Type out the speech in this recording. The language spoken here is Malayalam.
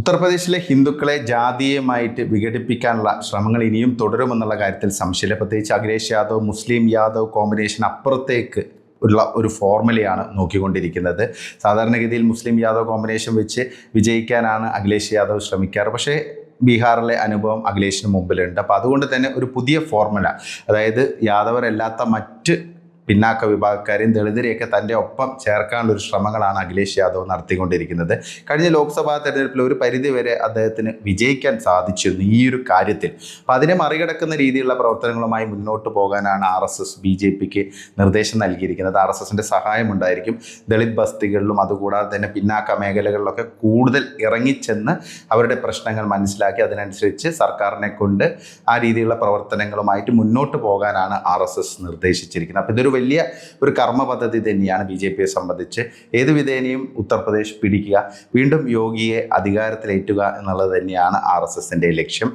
ഉത്തർപ്രദേശിലെ ഹിന്ദുക്കളെ ജാതീയമായിട്ട് വിഘടിപ്പിക്കാനുള്ള ശ്രമങ്ങൾ ഇനിയും തുടരുമെന്നുള്ള കാര്യത്തിൽ സംശയമില്ല. പ്രത്യേകിച്ച് അഖിലേഷ് യാദവ് മുസ്ലിം യാദവ് കോമ്പിനേഷൻ അപ്പുറത്തേക്ക് ഉള്ള ഒരു ഫോർമുലയാണ് നോക്കിക്കൊണ്ടിരിക്കുന്നത്. സാധാരണഗതിയിൽ മുസ്ലിം യാദവ് കോമ്പിനേഷൻ വെച്ച് വിജയിക്കാനാണ് അഖിലേഷ് യാദവ് ശ്രമിക്കാറ്. പക്ഷേ ബീഹാറിലെ അനുഭവം അഖിലേഷിന് മുമ്പിലുണ്ട്. അപ്പോൾ അതുകൊണ്ട് തന്നെ ഒരു പുതിയ ഫോർമുല അതായത് യാദവരല്ലാത്ത മറ്റ് പിന്നാക്ക വിഭാഗക്കാരെയും ദളിതരെയൊക്കെ തന്റെ ഒപ്പം ചേർക്കാനുള്ള ഒരു ശ്രമങ്ങളാണ് അഖിലേഷ് യാദവ് നടത്തിക്കൊണ്ടിരിക്കുന്നത്. കഴിഞ്ഞ ലോക്സഭാ തെരഞ്ഞെടുപ്പിൽ ഒരു പരിധിവരെ അദ്ദേഹത്തിന് വിജയിക്കാൻ സാധിച്ചു ഈ ഒരു കാര്യത്തിൽ. അപ്പോൾ അതിനെ മറികടക്കുന്ന രീതിയിലുള്ള പ്രവർത്തനങ്ങളുമായി മുന്നോട്ട് പോകാനാണ് R S S B J പിക്ക് നിർദ്ദേശം നൽകിയിരിക്കുന്നത്. ആർ എസ് എസിന്റെ സഹായം ഉണ്ടായിരിക്കും ദളിത് ബസ്തികളിലും അതുകൂടാതെ തന്നെ പിന്നാക്ക മേഖലകളിലൊക്കെ കൂടുതൽ ഇറങ്ങിച്ചെന്ന് അവരുടെ പ്രശ്നങ്ങൾ മനസ്സിലാക്കി അതിനനുസരിച്ച് സർക്കാരിനെ കൊണ്ട് ആ രീതിയിലുള്ള പ്രവർത്തനങ്ങളുമായിട്ട് മുന്നോട്ട് പോകാനാണ് ആർ എസ് എസ് നിർദ്ദേശിച്ചിരിക്കുന്നത്. അപ്പോൾ ഇതൊരു വലിയ ഒരു കർമ്മ പദ്ധതി തന്നെയാണ് ബി ജെ പിയെ സംബന്ധിച്ച്. ഏത് വിധേനയും ഉത്തർപ്രദേശ് പിടിക്കുക വീണ്ടും യോഗിയെ അധികാരത്തിലേറ്റുക എന്നുള്ളത് തന്നെയാണ് ആർ എസ് എസിന്റെ ലക്ഷ്യം.